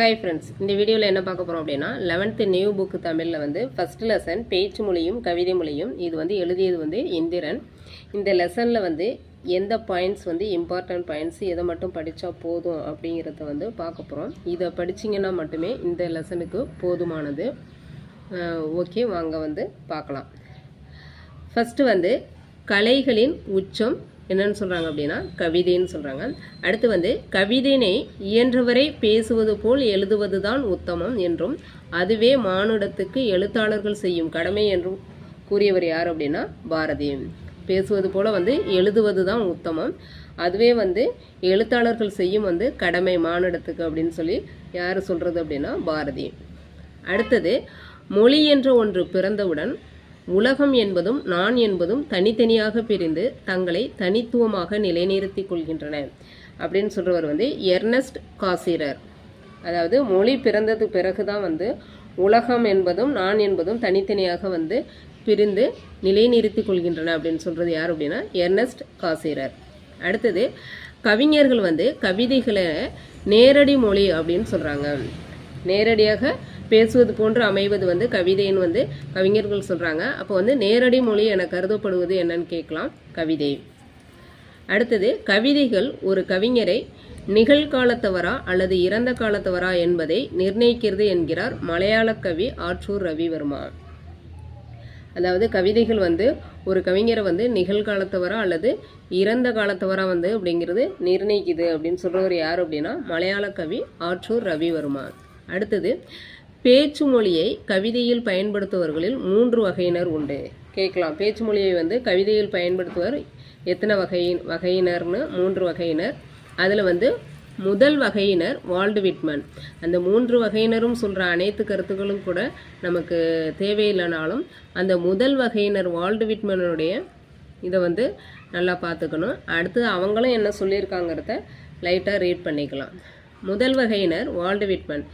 Hi friends இந்த வீடியோவில் என்ன பார்க்க போகிறோம் அப்படின்னா லெவன்த்து நியூ புக்கு தமிழில் வந்து ஃபஸ்ட் லெசன் பேச்சு மொழியும் கவிதை மொழியும் இது வந்து எழுதியது வந்து இந்திரன். இந்த லெசனில் வந்து எந்த பாயிண்ட்ஸ் வந்து இம்பார்ட்டன்ட் பாயிண்ட்ஸ் எதை மட்டும் படித்தா போதும் அப்படிங்கிறத வந்து பார்க்க போகிறோம் இதை படிச்சிங்கன்னா மட்டுமே இந்த லெசனுக்கு போதுமானது. ஓகே வாங்க வந்து பார்க்கலாம். ஃபஸ்ட்டு வந்து கலைகளின் உச்சம் என்னன்னு சொல்கிறாங்க அப்படின்னா கவிதைன்னு சொல்கிறாங்க அடுத்து வந்து கவிதையினை இயன்றவரை பேசுவது போல் எழுதுவது தான் உத்தமம் என்றும் அதுவே மானுடத்துக்கு எழுத்தாளர்கள் செய்யும் கடமை என்றும் கூறியவர் யார் அப்படின்னா பாரதி. பேசுவது போல் வந்து எழுதுவது தான் உத்தமம். அதுவே வந்து எழுத்தாளர்கள் செய்யும் வந்து கடமை மானிடத்துக்கு அப்படின்னு சொல்லி யார் சொல்கிறது அப்படின்னா பாரதி. அடுத்தது மொழி என்ற ஒன்று பிறந்தவுடன் உலகம் என்பதும் நான் என்பதும் தனித்தனியாக பிரிந்து தங்களை தனித்துவமாக நிலைநிறுத்திக் கொள்கின்றன. அப்படின்னு சொல்றவர் வந்து எர்னஸ்ட் காசிரர். அதாவது மொழி பிறந்தது பிறகு தான் வந்து உலகம் என்பதும் நான் என்பதும் தனித்தனியாக வந்து பிரிந்து நிலைநிறுத்திக் கொள்கின்றன அப்படின்னு சொல்றது யார் அப்படின்னா எர்னஸ்ட் காசிரர். அடுத்தது கவிஞர்கள் வந்து கவிதைகளை நேரடி மொழி அப்படின்னு சொல்றாங்க. நேரடியாக பேசுவது போன்று அமைவது வந்து கவிதைன்னு வந்து கவிஞர்கள் சொல்கிறாங்க அப்போ வந்து நேரடி மொழி என கருதப்படுவது என்னன்னு கேட்கலாம். கவிதை. அடுத்தது கவிதைகள் ஒரு கவிஞரை நிகழ்காலத்தவரா அல்லது இறந்த காலத்தவரா என்பதை நிர்ணயிக்கிறது என்கிறார் மலையாள கவி ஆற்றூர் ரவிவர்மா. அதாவது கவிதைகள் வந்து ஒரு கவிஞரை வந்து நிகழ்காலத்தவரா அல்லது இறந்த காலத்தவரா வந்து அப்படிங்கிறது நிர்ணயிக்குது அப்படின்னு சொல்கிறவர் யார் அப்படின்னா மலையாள கவி ஆற்றூர் ரவிவர்மா. அடுத்தது பேச்சு மொழியை கவிதையில் பயன்படுத்துபவர்களில் மூன்று வகையினர் உண்டு. கேட்கலாம். பேச்சு மொழியை வந்து கவிதையில் பயன்படுத்துவர் எத்தனை வகையின் வகையினர்னு மூன்று வகையினர். அதில் வந்து முதல் வகையினர் வால்டு விட்மன். அந்த மூன்று வகையினரும் சொல்கிற அனைத்து கருத்துக்களும் கூட நமக்கு தேவையில்லைனாலும் அந்த முதல் வகையினர் வால்டு விட்மனுடைய இதை வந்து நல்லா பார்த்துக்கணும். அடுத்து அவங்களும் என்ன சொல்லியிருக்காங்கிறத லைட்டாக ரீட் பண்ணிக்கலாம். முதல் வகையினர் வால்டு விட்மன்.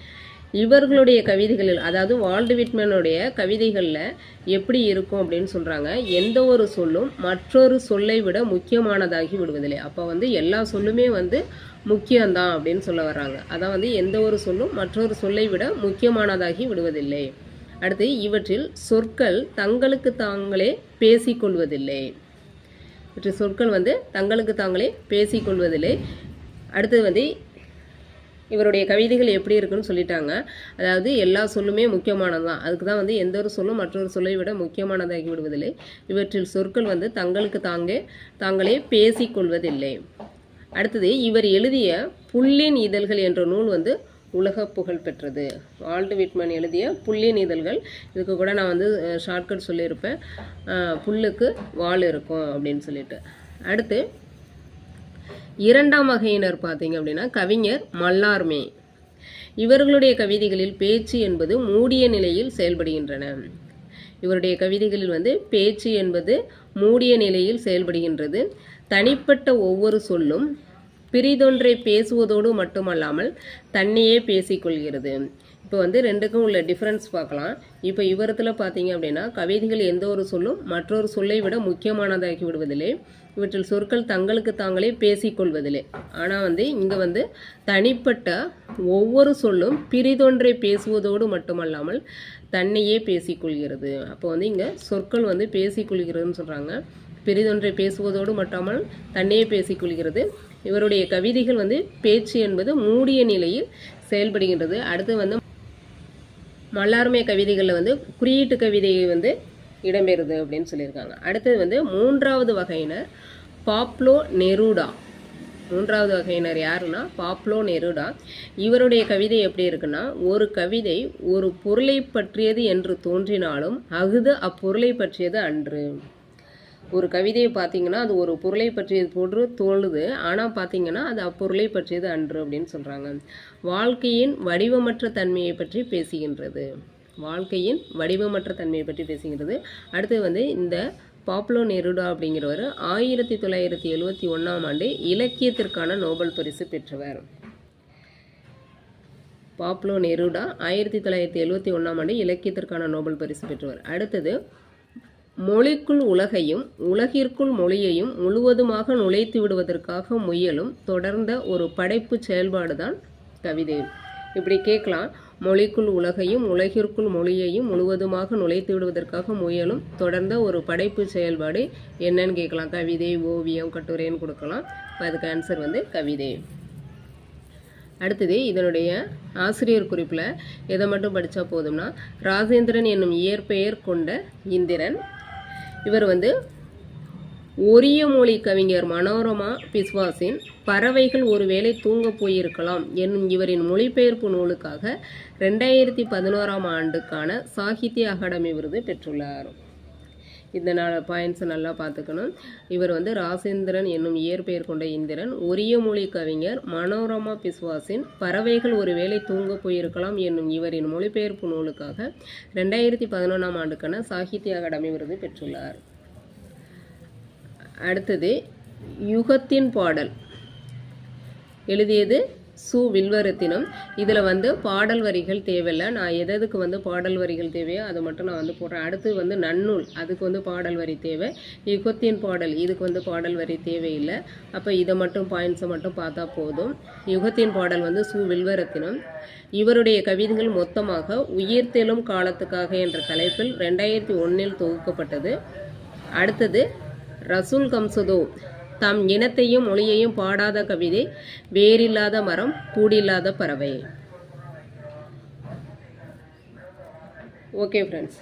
இவர்களுடைய கவிதைகளில் அதாவது வால்டு விட்மனுடைய கவிதைகளில் எப்படி இருக்கும் அப்படின்னு சொல்கிறாங்க எந்த ஒரு சொல்லும் மற்றொரு சொல்லை விட முக்கியமானதாகி விடுவதில்லை. அப்போ வந்து எல்லா சொல்லுமே வந்து முக்கியம்தான் அப்படின்னு சொல்ல வர்றாங்க. அதான் வந்து எந்த ஒரு சொல்லும் மற்றொரு சொல்லை விட முக்கியமானதாகி விடுவதில்லை. அடுத்து இவற்றில் சொற்கள் தங்களுக்கு தாங்களே பேசிக்கொள்வதில்லை இவற்றில் சொற்கள் வந்து தங்களுக்கு தாங்களே பேசிக்கொள்வதில்லை அடுத்தது வந்து இவருடைய கவிதைகள் எப்படி இருக்குன்னு சொல்லிட்டாங்க. அதாவது எல்லா சொல்லுமே முக்கியமானது தான் அதுக்கு தான் வந்து எந்த ஒரு சொல்லும் மற்றொரு சொல்லை விட முக்கியமானதாகி விடுவதில்லை. இவற்றில் சொற்கள் வந்து தங்களுக்கு தாங்கே தாங்களே பேசிக்கொள்வதில்லை அடுத்தது இவர் எழுதிய புல்லின் இதழ்கள் என்ற நூல் வந்து உலக புகழ் பெற்றது. வால்டு விட்மன் எழுதிய புள்ளின் இதழ்கள். இதுக்கு கூட நான் வந்து ஷார்ட்கட் சொல்லியிருப்பேன். புல்லுக்கு வால் இருக்கும் அப்படின்னு சொல்லிட்டு. அடுத்து இரண்டாம் வகையினர் பார்த்தீங்க அப்படின்னா கவிஞர் மல்லார்மே இவர்களுடைய கவிதைகளில் பேச்சு என்பது மூடிய நிலையில் செயல்படுகின்றன. இவருடைய கவிதைகளில் வந்து பேச்சு என்பது மூடிய நிலையில் செயல்படுகின்றது. தனிப்பட்ட ஒவ்வொரு சொல்லும் பிரிதொன்றை பேசுவதோடு மட்டுமல்லாமல் தன்னையே பேசிக்கொள்கிறது. இப்போ வந்து ரெண்டுக்கும் உள்ள டிஃப்ரென்ஸ் பார்க்கலாம். இப்போ இவரத்தில் பார்த்தீங்க அப்படின்னா கவிதைகள் எந்த ஒரு சொல்லும் மற்றொரு சொல்லை விட முக்கியமானதாகி விடுவதில்லை. இவற்றில் சொற்கள் தங்களுக்கு தாங்களே பேசிக்கொள்வதில்லை. ஆனால் வந்து இங்கே வந்து தனிப்பட்ட ஒவ்வொரு சொல்லும் பிரிதொன்றை பேசுவதோடு மட்டுமல்லாமல் தன்னையே பேசிக்கொள்கிறது. அப்போ வந்து இங்கே சொற்கள் வந்து பேசிக்கொள்கிறதுன்னு சொல்கிறாங்க பெரிதொன்றை பேசுவதோடு மட்டாமல் தன்னையே பேசிக்கொள்கிறது. இவருடைய கவிதைகள் வந்து பேச்சு என்பது மூடிய நிலையில் செயல்படுகின்றது. அடுத்து வந்து மல்லார்மே கவிதைகளில் வந்து குறியீட்டு கவிதையை வந்து இடம்பெறுது அப்படின்னு சொல்லியிருக்காங்க. அடுத்தது வந்து மூன்றாவது வகையினர் பாப்லோ நெருடா. மூன்றாவது வகையினர் யாருன்னா? Pablo Neruda. இவருடைய கவிதை எப்படி இருக்குன்னா ஒரு கவிதை ஒரு பொருளை பற்றியது என்று தோன்றினாலும் அகுது அப்பொருளை பற்றியது அன்று. ஒரு கவிதையை பார்த்தீங்கன்னா அது ஒரு பொருளை பற்றியது போன்று தோணுது ஆனால் பார்த்தீங்கன்னா அது அப்பொருளை பற்றியது அன்று அப்படின்னு சொல்கிறாங்க வாழ்க்கையின் வடிவமற்ற தன்மையை பற்றி பேசுகின்றது. வாழ்க்கையின் வடிவமற்ற தன்மையை பற்றி பேசுகிறது அடுத்து வந்து இந்த பாப்லோ நெருடா அப்படிங்கிறவர் ஆயிரத்தி தொள்ளாயிரத்தி எழுவத்தி ஒன்றாம் ஆண்டு இலக்கியத்திற்கான நோபல் பரிசு பெற்றவர். பாப்லோ நெருடா ஆயிரத்தி தொள்ளாயிரத்தி எழுவத்தி ஒன்றாம் ஆண்டு இலக்கியத்திற்கான நோபல் பரிசு பெற்றவர். அடுத்தது மொழிக்குள் உலகையும் உலகிற்குள் மொழியையும் முழுவதுமாக நுழைத்து விடுவதற்காக முயலும் தொடர்ந்த ஒரு படைப்பு செயல்பாடு தான் கவிதை. இப்படி கேட்கலாம். மொழிக்குள் உலகையும் உலகிற்குள் மொழியையும் முழுவதுமாக நுழைத்து விடுவதற்காக முயலும். தொடர்ந்த ஒரு படைப்பு செயல்பாடு என்னன்னு கேட்கலாம். கவிதை ஓவியம் கட்டுரைன்னு கொடுக்கலாம். இப்போ அதுக்கு ஆன்சர் வந்து கவிதை. அடுத்தது இதனுடைய ஆசிரியர் குறிப்பில் எதை மட்டும் படித்தா போதும்னா ராஜேந்திரன் என்னும் இயற்பெயர் கொண்ட இந்திரன். இவர் வந்து ஒரிய மொழி கவிஞர் மனோரமா பிஸ்வாஸின் பறவைகள் ஒருவேளை தூங்கப் போயிருக்கலாம் என்னும் இவரின் மொழிபெயர்ப்பு நூலுக்காக ரெண்டாயிரத்தி பதினோராம் ஆண்டுக்கான சாகித்ய அகாடமி விருது பெற்றுள்ளார். இந்த நாள் பாயிண்ட்ஸை நல்லா பார்த்துக்கணும். இவர் வந்து ராசேந்திரன் என்னும் இயற்பெயர் கொண்ட இந்திரன். ஒரிய மொழி கவிஞர் மனோரமா பிஸ்வாஸின் பறவைகள் ஒருவேளை தூங்க போயிருக்கலாம் என்னும் இவரின் மொழிபெயர்ப்பு நூலுக்காக ரெண்டாயிரத்தி பதினொன்றாம் ஆண்டுக்கான சாகித்ய அகாடமி விருது பெற்றுள்ளார். அடுத்தது யுகத்தின் பாடல். எழுதியது சு. வில்வரத்தினம். இதில் வந்து பாடல் வரிகள் தேவையில்லை. நான் எதுக்கு வந்து பாடல் வரிகள் தேவையோ அதை மட்டும் நான் வந்து போடுறேன். அடுத்து வந்து நன்னூல். அதுக்கு வந்து பாடல் வரி தேவை. யுகத்தின் பாடல். இதுக்கு வந்து பாடல் வரி தேவையில்லை. அப்போ இதை மட்டும் பாயிண்ட்ஸை மட்டும் பார்த்தா போதும். யுகத்தின் பாடல் வந்து சு. வில்வரத்தினம். இவருடைய கவிதைகள் மொத்தமாக உயிர்த்தெழும் காலத்துக்காக என்ற தலைப்பில் ரெண்டாயிரத்தி ஒன்றில் தொகுக்கப்பட்டது. அடுத்தது ரசூல் கம்சுதோ தம் இனத்தையும் மொழியையும் பாடாத கவிதை வேரில்லாத மரம் கூடில்லாத பறவை. ஓகே ஃப்ரெண்ட்ஸ்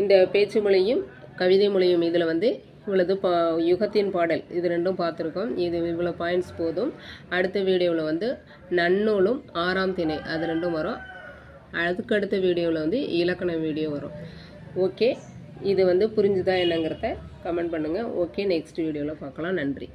இந்த பேச்சு மொழியும் கவிதை மொழியும் இதில் வந்து இவ்வளவு பா யுகத்தின் பாடல். இது ரெண்டும் பார்த்துருக்கோம். இது இவ்வளோ பாயிண்ட்ஸ் போதும். அடுத்த வீடியோவில் வந்து நன்னூலும் ஆறாம் திணை அது ரெண்டும் வரும். அதுக்கடுத்த வீடியோவில் வந்து இலக்கண வீடியோ வரும். ஓகே இது வந்து புரிஞ்சுதா என்னங்கிறத கமெண்ட் பண்ணுங்கள் ஓகே நெக்ஸ்ட் வீடியோவில் பார்க்கலாம். நன்றி.